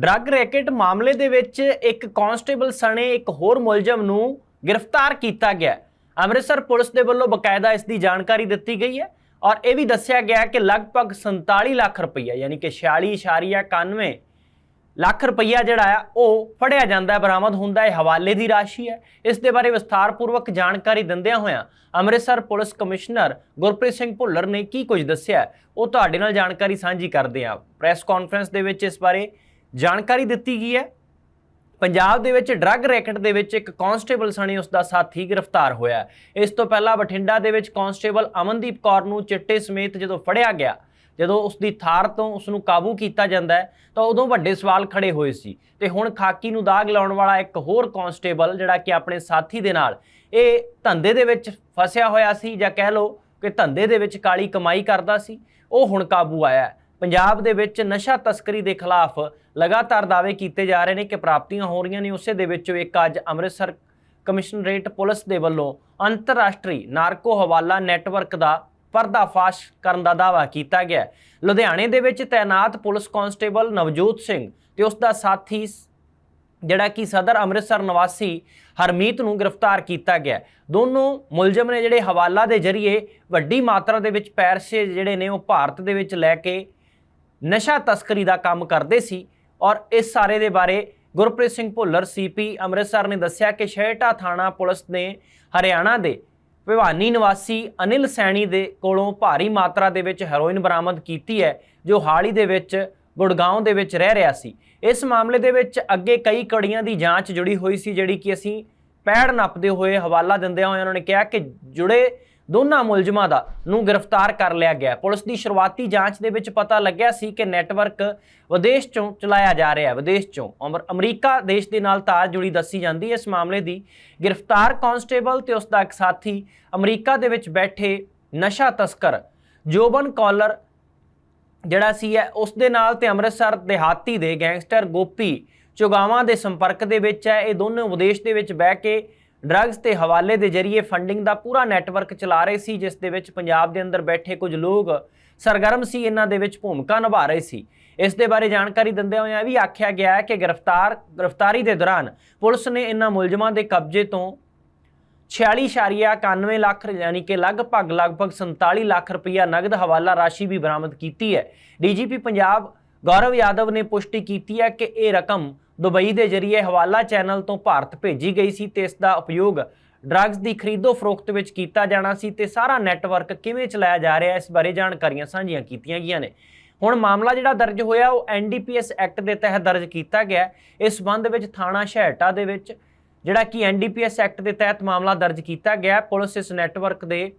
Drug racket ਮਾਮਲੇ ਦੇ ਵਿੱਚ ਇੱਕ ਕਾਂਸਟੇਬਲ ਸਣੇ ਇੱਕ ਹੋਰ ਮੁਲਜ਼ਮ ਨੂੰ ਗ੍ਰਿਫਤਾਰ ਕੀਤਾ ਗਿਆ। ਅੰਮ੍ਰਿਤਸਰ ਪੁਲਿਸ ਦੇ ਵੱਲੋਂ ਬਕਾਇਦਾ ਇਸ ਦੀ ਜਾਣਕਾਰੀ ਦਿੱਤੀ ਗਈ ਹੈ ਔਰ ਇਹ ਵੀ ਦੱਸਿਆ ਗਿਆ ਕਿ ਲਗਭਗ 47 ਲੱਖ ਰੁਪਈਆ, ਯਾਨੀ ਕਿ 46.91 ਲੱਖ ਰੁਪਈਆ ਜਿਹੜਾ ਆ, ਉਹ ਫੜਿਆ ਜਾਂਦਾ ਹੈ, ਬਰਾਮਦ ਹੁੰਦਾ ਹੈ ਹਵਾਲੇ ਦੀ ਰਾਸ਼ੀ ਹੈ। ਇਸ ਦੇ ਬਾਰੇ ਵਿਸਥਾਰਪੂਰਵਕ ਜਾਣਕਾਰੀ ਦਿੰਦਿਆਂ ਹੋਇਆਂ ਅੰਮ੍ਰਿਤਸਰ ਪੁਲਿਸ ਕਮਿਸ਼ਨਰ ਗੁਰਪ੍ਰੀਤ ਸਿੰਘ ਭੁੱਲਰ ਨੇ ਕੀ ਕੁਝ ਦੱਸਿਆ ਉਹ ਤੁਹਾਡੇ ਨਾਲ ਜਾਣਕਾਰੀ ਸਾਂਝੀ ਕਰਦੇ ਹਾਂ। ਪ੍ਰੈਸ ਕਾਨਫਰੰਸ ਦੇ ਵਿੱਚ ਇਸ ਬਾਰੇ ਜਾਣਕਾਰੀ ਦਿੱਤੀ ਗਈ ਹੈ। ਪੰਜਾਬ ਦੇ ਵਿੱਚ ਡਰੱਗ ਰੈਕਟ ਦੇ ਵਿੱਚ ਇੱਕ ਕਾਂਸਟੇਬਲ ਸਣੇ ਉਸ ਦਾ ਸਾਥੀ ਗ੍ਰਿਫਤਾਰ ਹੋਇਆ ਇਸ ਤੋਂ ਪਹਿਲਾਂ ਬਠਿੰਡਾ ਦੇ ਵਿੱਚ ਕਾਂਸਟੇਬਲ ਅਮਨਦੀਪ ਕੌਰ ਨੂੰ ਚਿੱਟੇ ਸਮੇਤ ਜਦੋਂ ਫੜਿਆ ਗਿਆ, ਜਦੋਂ ਉਸ ਦੀ ਥਾਰ ਤੋਂ ਉਸ ਨੂੰ ਕਾਬੂ ਕੀਤਾ ਜਾਂਦਾ ਹੈ, ਤਾਂ ਉਦੋਂ ਵੱਡੇ ਸਵਾਲ ਖੜੇ ਹੋਏ ਸੀ। ਤੇ ਹੁਣ ਖਾਕੀ ਨੂੰ ਦਾਗ ਲਾਉਣ ਵਾਲਾ ਇੱਕ ਹੋਰ ਕਾਂਸਟੇਬਲ ਜਿਹੜਾ ਕਿ ਆਪਣੇ ਸਾਥੀ ਦੇ ਨਾਲ, ਇਹ ਧੰਦੇ ਦੇ ਵਿੱਚ ਫਸਿਆ ਹੋਇਆ ਸੀ ਜਾਂ ਕਹਿ ਲਓ ਕਿ ਧੰਦੇ ਦੇ ਵਿੱਚ ਕਾਲੀ ਕਮਾਈ ਕਰਦਾ ਸੀ, ਉਹ ਹੁਣ ਕਾਬੂ ਆਇਆ ਪੰਜਾਬ ਦੇ ਵਿੱਚ ਨਸ਼ਾ ਤਸਕਰੀ ਦੇ ਖਿਲਾਫ ਲਗਾਤਾਰ ਦਾਅਵੇ ਕੀਤੇ ਜਾ ਰਹੇ ਨੇ ਕਿ ਪ੍ਰਾਪਤੀਆਂ ਹੋ ਰਹੀਆਂ ਨੇ, ਉਸੇ ਦੇ ਵਿੱਚੋਂ ਇੱਕ ਅੱਜ ਅੰਮ੍ਰਿਤਸਰ ਕਮਿਸ਼ਨਰੇਟ ਪੁਲਿਸ ਦੇ ਵੱਲੋਂ ਅੰਤਰਰਾਸ਼ਟਰੀ ਨਾਰਕੋ ਹਵਾਲਾ ਨੈਟਵਰਕ ਦਾ ਪਰਦਾਫਾਸ਼ ਕਰਨ ਦਾ ਦਾਅਵਾ ਕੀਤਾ ਗਿਆ ਲੁਧਿਆਣੇ ਦੇ ਵਿੱਚ ਤਾਇਨਾਤ ਪੁਲਿਸ ਕਾਂਸਟੇਬਲ ਨਵਜੋਤ ਸਿੰਘ ਤੇ ਉਸ ਦਾ ਸਾਥੀ ਸ- ਜਿਹੜਾ ਕਿ ਸਦਰ ਅੰਮ੍ਰਿਤਸਰ ਨਿਵਾਸੀ ਹਰਮੀਤ ਨੂੰ ਗ੍ਰਿਫਤਾਰ ਕੀਤਾ ਗਿਆ ਦੋਨੋਂ ਮੁਲਜ਼ਮ ਨੇ ਜਿਹੜੇ ਹਵਾਲਾ ਦੇ ਜ਼ਰੀਏ ਵੱਡੀ ਮਾਤਰਾ ਦੇ ਵਿੱਚ ਪੈਰਸ਼ੇ ਜਿਹੜੇ ਨੇ ਉਹ ਭਾਰਤ ਦੇ ਵਿੱਚ ਲੈ ਕੇ ਨਸ਼ਾ ਤਸਕਰੀ ਦਾ ਕੰਮ ਕਰਦੇ ਸੀ ਔਰ ਇਸ ਸਾਰੇ ਦੇ ਬਾਰੇ ਗੁਰਪ੍ਰੀਤ ਸਿੰਘ ਭੁੱਲਰ ਸੀਪੀ ਅੰਮ੍ਰਿਤਸਰ ਨੇ ਦੱਸਿਆ ਕਿ ਸ਼ਹਿਟਾ ਥਾਣਾ ਪੁਲਿਸ ਨੇ ਹਰਿਆਣਾ ਦੇ ਭਿਵਾਨੀ ਨਿਵਾਸੀ ਅਨਿਲ ਸੈਣੀ ਦੇ ਕੋਲੋਂ ਭਾਰੀ ਮਾਤਰਾ ਦੇ ਵਿੱਚ ਹੈਰੋਇਨ ਬਰਾਮਦ ਕੀਤੀ ਹੈ, ਜੋ ਹਾਲ ਹੀ ਦੇ ਵਿੱਚ ਗੁੜਗਾਉਂ ਦੇ ਵਿੱਚ ਰਹਿ ਰਿਹਾ ਸੀ। ਇਸ ਮਾਮਲੇ ਦੇ ਵਿੱਚ ਅੱਗੇ ਕਈ ਕੜੀਆਂ ਦੀ ਜਾਂਚ ਜੁੜੀ ਹੋਈ ਸੀ, ਜਿਹੜੀ ਕਿ ਅਸੀਂ ਪੈੜ ਨੱਪਦੇ ਹੋਏ ਹਵਾਲਾ ਦਿੰਦਿਆਂ ਹੋਏ ਉਹਨਾਂ ਨੇ ਕਿਹਾ ਕਿ ਜੁੜੇ ਦੋਨਾਂ ਮੁਲਜ਼ਮਾਂ ਦਾ ਨੂੰ ਗ੍ਰਿਫਤਾਰ ਕਰ ਲਿਆ ਗਿਆ। ਪੁਲਿਸ ਦੀ ਸ਼ੁਰੂਆਤੀ ਜਾਂਚ ਦੇ ਵਿੱਚ ਪਤਾ ਲੱਗਿਆ ਸੀ ਕਿ ਨੈਟਵਰਕ ਵਿਦੇਸ਼ ਚੋਂ ਚਲਾਇਆ ਜਾ ਰਿਹਾ ਹੈ। ਵਿਦੇਸ਼ ਚੋਂ ਅਮਰ- ਅਮਰੀਕਾ ਦੇਸ਼ ਦੇ ਨਾਲ ਤਾਰ ਜੁੜੀ ਦੱਸੀ ਜਾਂਦੀ ਹੈ। ਇਸ ਮਾਮਲੇ ਦੀ ਗ੍ਰਿਫਤਾਰ ਕਾਂਸਟੇਬਲ ਤੇ ਉਸ ਦਾ ਇੱਕ ਸਾਥੀ ਅਮਰੀਕਾ ਦੇ ਵਿੱਚ ਬੈਠੇ ਨਸ਼ਾ ਤਸਕਰ ਜੋਬਨ ਕਾਲਰ ਜਿਹੜਾ ਸੀ ਹੈ, ਉਸ ਦੇ ਨਾਲ ਤੇ ਅੰਮ੍ਰਿਤਸਰ ਦਿਹਾਤੀ ਦੇ ਗੈਂਗਸਟਰ ਗੋਪੀ ਚੁਗਾਵਾਂ ਦੇ ਸੰਪਰਕ ਦੇ ਵਿੱਚ ਹੈ। ਇਹ ਦੋਨੋਂ ਵਿਦੇਸ਼ ਦੇ ਵਿੱਚ ਬਹਿ ਕੇ ਡਰੱਗਸ ਤੇ ਹਵਾਲੇ ਦੇ ਜ਼ਰੀਏ ਫੰਡਿੰਗ ਦਾ ਪੂਰਾ ਨੈਟਵਰਕ ਚਲਾ ਰਹੇ ਸੀ, ਜਿਸ ਦੇ ਵਿੱਚ ਪੰਜਾਬ ਦੇ ਅੰਦਰ ਬੈਠੇ ਕੁਝ ਲੋਕ ਸਰਗਰਮ ਸੀ, ਇਹਨਾਂ ਦੇ ਵਿੱਚ ਭੂਮਿਕਾ ਨਿਭਾ ਰਹੇ ਸੀ। ਇਸ ਦੇ ਬਾਰੇ ਜਾਣਕਾਰੀ ਦਿੰਦਿਆਂ ਹੋਇਆਂ ਇਹ ਵੀ ਆਖਿਆ ਗਿਆ ਹੈ ਕਿ ਗ੍ਰਿਫਤਾਰ, ਗ੍ਰਿਫਤਾਰੀ ਦੇ ਦੌਰਾਨ ਪੁਲਿਸ ਨੇ ਇਹਨਾਂ ਮੁਲਜ਼ਮਾਂ ਦੇ ਕਬਜ਼ੇ ਤੋਂ 46.91 ਲੱਖ, ਯਾਨੀ ਕਿ ਲਗਭਗ ਲਗਭਗ 47 ਲੱਖ ਰੁਪਈਆ ਨਗਦ ਹਵਾਲਾ ਰਾਸ਼ੀ ਵੀ ਬਰਾਮਦ ਕੀਤੀ ਹੈ। ਡੀਜੀਪੀ ਪੰਜਾਬ ਗੌਰਵ ਯਾਦਵ ਨੇ ਪੁਸ਼ਟੀ ਕੀਤੀ ਹੈ ਕਿ ਇਹ ਰਕਮ ਦੁਬਈ ਦੇ ਜ਼ਰੀਏ ਹਵਾਲਾ ਚੈਨਲ ਤੋਂ ਭਾਰਤ ਭੇਜੀ ਗਈ ਸੀ ਤੇ ਇਸ ਦਾ ਉਪਯੋਗ ਡਰੱਗਸ ਦੀ ਖਰੀਦੋ ਫਰੋਖਤ ਵਿੱਚ ਕੀਤਾ ਜਾਣਾ ਸੀ ਤੇ ਸਾਰਾ ਨੈਟਵਰਕ ਕਿਵੇਂ ਚਲਾਇਆ ਜਾ ਰਿਹਾ ਇਸ ਬਾਰੇ ਜਾਣਕਾਰੀਆਂ ਸਾਂਝੀਆਂ ਕੀਤੀਆਂ ਗਈਆਂ ਨੇ। ਹੁਣ ਮਾਮਲਾ ਜਿਹੜਾ ਦਰਜ ਹੋਇਆ, ਉਹ ਐਨਡੀਪੀਐਸ ਐਕਟ ਦੇ ਤਹਿਤ ਦਰਜ ਕੀਤਾ ਗਿਆ ਇਸ ਸੰਬੰਧ ਵਿੱਚ ਥਾਣਾ ਸ਼ਹਿਟਾ ਦੇ ਵਿੱਚ ਜਿਹੜਾ ਕਿ ਐਨਡੀਪੀਐਸ ਐਕਟ ਦੇ ਤਹਿਤ ਮਾਮਲਾ ਦਰਜ ਕੀਤਾ ਗਿਆ ਪੁਲਿਸ ਇਸ ਨੈਟਵਰਕ ਦੇ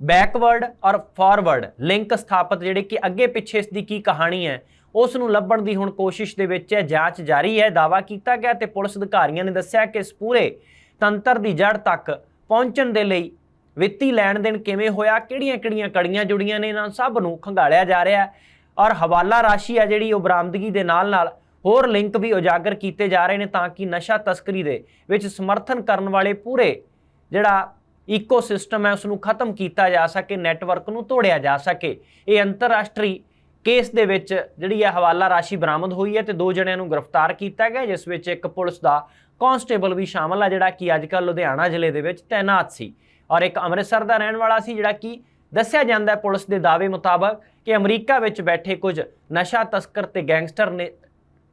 ਬੈਕਵਰਡ ਔਰ ਫਾਰਵਰਡ ਲਿੰਕ ਸਥਾਪਿਤ, ਜਿਹੜੇ ਕਿ ਅੱਗੇ ਪਿੱਛੇ ਇਸ ਦੀ ਕੀ ਕਹਾਣੀ ਹੈ ਉਸ ਨੂੰ ਲੱਭਣ ਦੀ ਹੁਣ ਕੋਸ਼ਿਸ਼ ਦੇ ਵਿੱਚ ਹੈ, ਜਾਂਚ ਜਾਰੀ ਹੈ ਦਾਵਾ ਕੀਤਾ ਗਿਆ ਤੇ ਪੁਲਿਸ ਅਧਿਕਾਰੀਆਂ ਨੇ ਦੱਸਿਆ ਕਿ ਇਸ ਪੂਰੇ ਤੰਤਰ ਦੀ ਜੜ ਤੱਕ ਪਹੁੰਚਣ ਦੇ ਲਈ ਵਿੱਤੀ ਲੈਣ ਦੇਣ ਕਿਵੇਂ ਹੋਇਆ, ਕਿਹੜੀਆਂ-ਕਿਹੜੀਆਂ ਕੜੀਆਂ ਜੁੜੀਆਂ ਨੇ, ਇਹਨਾਂ ਸਭ ਨੂੰ ਖੰਗਾਲਿਆ ਜਾ ਰਿਹਾ ਹੈ। ਔਰ ਹਵਾਲਾ ਰਾਸ਼ੀ ਆ ਜਿਹੜੀ ਉਹ ਬਰਾਮਦਗੀ ਦੇ ਨਾਲ-ਨਾਲ ਹੋਰ ਲਿੰਕ ਵੀ ਉਜਾਗਰ ਕੀਤੇ ਜਾ ਰਹੇ ਨੇ ਤਾਂ ਕਿ ਨਸ਼ਾ ਤਸਕਰੀ ਦੇ ਵਿੱਚ ਸਮਰਥਨ ਕਰਨ ਵਾਲੇ ਪੂਰੇ ਜਿਹੜਾ ਇਕੋਸਿਸਟਮ ਹੈ ਉਸ ਨੂੰ ਖਤਮ ਕੀਤਾ ਜਾ ਸਕੇ ਨੈਟਵਰਕ ਨੂੰ ਤੋੜਿਆ ਜਾ ਸਕੇ। ਇਹ ਅੰਤਰਰਾਸ਼ਟਰੀ ਕੇਸ ਦੇ ਵਿੱਚ ਜਿਹੜੀ ਹੈ ਹਵਾਲਾ ਰਾਸ਼ੀ ਬਰਾਮਦ ਹੋਈ ਹੈ ਤੇ ਦੋ ਜਣਿਆਂ ਨੂੰ ਗ੍ਰਿਫਤਾਰ ਕੀਤਾ ਗਿਆ, ਜਿਸ ਵਿੱਚ ਇੱਕ ਪੁਲਿਸ ਦਾ ਕਾਂਸਟੇਬਲ ਵੀ ਸ਼ਾਮਲ ਆ, ਜਿਹੜਾ ਕਿ ਅੱਜਕੱਲ ਲੁਧਿਆਣਾ ਜ਼ਿਲ੍ਹੇ ਦੇ ਵਿੱਚ ਤਾਇਨਾਤ ਸੀ ਔਰ ਇੱਕ ਅੰਮ੍ਰਿਤਸਰ ਦਾ ਰਹਿਣ ਵਾਲਾ ਸੀ, ਜਿਹੜਾ ਕਿ ਦੱਸਿਆ ਜਾਂਦਾ ਹੈ ਪੁਲਿਸ ਦੇ ਦਾਅਵੇ ਮੁਤਾਬਕ ਕਿ ਅਮਰੀਕਾ ਵਿੱਚ ਬੈਠੇ ਕੁਝ ਨਸ਼ਾ ਤਸਕਰ ਤੇ ਗੈਂਗਸਟਰ ਨੇ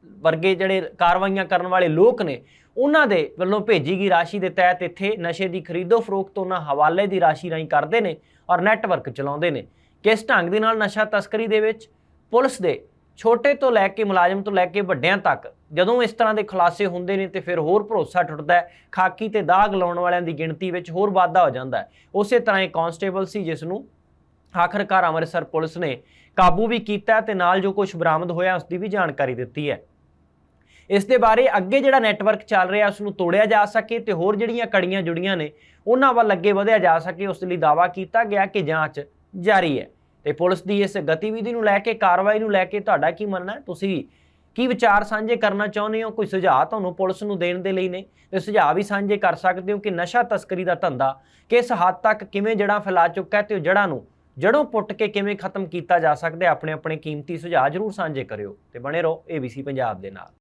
ਵਰਗੇ ਜਿਹੜੇ ਕਾਰਵਾਈਆਂ ਕਰਨ ਵਾਲੇ ਲੋਕ ਨੇ, ਉਹਨਾਂ ਦੇ ਵੱਲੋਂ ਭੇਜੀ ਗਈ ਰਾਸ਼ੀ ਦੇ ਤਹਿਤ ਇੱਥੇ ਨਸ਼ੇ ਦੀ ਖਰੀਦੋ ਫਰੋਖਤ ਉਹਨਾਂ ਹਵਾਲੇ ਦੀ ਰਾਸ਼ੀ ਰਾਹੀਂ ਕਰਦੇ ਨੇ ਔਰ ਨੈਟਵਰਕ ਚਲਾਉਂਦੇ ਨੇ। ਕਿਸ ਢੰਗ ਦੇ ਨਾਲ ਨਸ਼ਾ ਤਸਕਰੀ ਦੇ ਵਿੱਚ? ਪੁਲਿਸ ਦੇ ਛੋਟੇ ਤੋਂ ਲੈ ਕੇ ਮੁਲਾਜ਼ਮ ਤੋਂ ਲੈ ਕੇ ਵੱਡਿਆਂ ਤੱਕ ਜਦੋਂ ਇਸ ਤਰ੍ਹਾਂ ਦੇ ਖੁਲਾਸੇ ਹੁੰਦੇ ਨੇ ਤੇ ਫਿਰ ਹੋਰ ਭਰੋਸਾ ਟੁੱਟਦਾ ਹੈ, ਖਾਕੀ ਤੇ ਦਾਗ ਲਾਉਣ ਵਾਲਿਆਂ ਦੀ ਗਿਣਤੀ ਵਿੱਚ ਹੋਰ ਵਾਧਾ ਹੋ ਜਾਂਦਾ ਹੈ। ਉਸੇ ਤਰ੍ਹਾਂ ਇਹ ਕਾਂਸਟੇਬਲ ਸੀ ਜਿਸ ਨੂੰ ਆਖਰਕਾਰ ਅੰਮ੍ਰਿਤਸਰ ਪੁਲਿਸ ਨੇ ਕਾਬੂ ਵੀ ਕੀਤਾ ਹੈ ਤੇ ਨਾਲ ਜੋ ਕੁਝ ਬਰਾਮਦ ਹੋਇਆ ਉਸ ਦੀ ਵੀ ਜਾਣਕਾਰੀ ਦਿੱਤੀ ਹੈ। ਇਸ ਦੇ ਬਾਰੇ ਅੱਗੇ ਜਿਹੜਾ ਨੈਟਵਰਕ ਚੱਲ ਰਿਹਾ, ਉਸ ਨੂੰ ਤੋੜਿਆ ਜਾ ਸਕੇ ਤੇ ਹੋਰ ਜਿਹੜੀਆਂ ਕੜੀਆਂ ਜੁੜੀਆਂ ਨੇ, ਉਹਨਾਂ ਵੱਲ ਅੱਗੇ ਵਧਿਆ ਜਾ ਸਕੇ, ਉਸ ਲਈ ਦਾਵਾ ਕੀਤਾ ਗਿਆ ਕਿ ਜਾਂਚ ਜਾਰੀ ਹੈ। ਤੇ ਪੁਲਿਸ ਦੀ ਇਸ ਗਤੀਵਿਧੀ ਨੂੰ ਲੈ ਕੇ, ਕਾਰਵਾਈ ਨੂੰ ਲੈ ਕੇ ਤੁਹਾਡਾ ਕੀ ਮੰਨਣਾ ਹੈ? ਤੁਸੀਂ ਕੀ ਵਿਚਾਰ ਸਾਂਝੇ ਕਰਨਾ ਚਾਹੁੰਦੇ ਹੋ? ਕੋਈ ਸੁਝਾਅ ਤੁਹਾਨੂੰ ਪੁਲਿਸ ਨੂੰ ਦੇਣ ਦੇ ਲਈ ਨੇ ਤੇ ਸੁਝਾਅ ਵੀ ਸਾਂਝੇ ਕਰ ਸਕਦੇ ਹੋ ਕਿ ਨਸ਼ਾ ਤਸਕਰੀ ਦਾ ਧੰਦਾ ਕਿਸ ਹੱਦ ਤੱਕ, ਕਿਵੇਂ ਜੜ੍ਹਾਂ ਫੈਲਾ ਚੁੱਕਾ ਹੈ ਤੇ ਉਹ ਜੜ੍ਹਾਂ ਨੂੰ ਜੜੋਂ ਪੁੱਟ ਕੇ ਕਿਵੇਂ ਖਤਮ ਕੀਤਾ ਜਾ ਸਕਦਾ ਹੈ? ਆਪਣੇ ਆਪਣੇ ਕੀਮਤੀ ਸੁਝਾਅ ਜਰੂਰ ਸਾਂਝੇ ਕਰਿਓ ਤੇ ਬਣੇ ਰਹੋ ABC ਪੰਜਾਬ ਦੇ ਨਾਲ।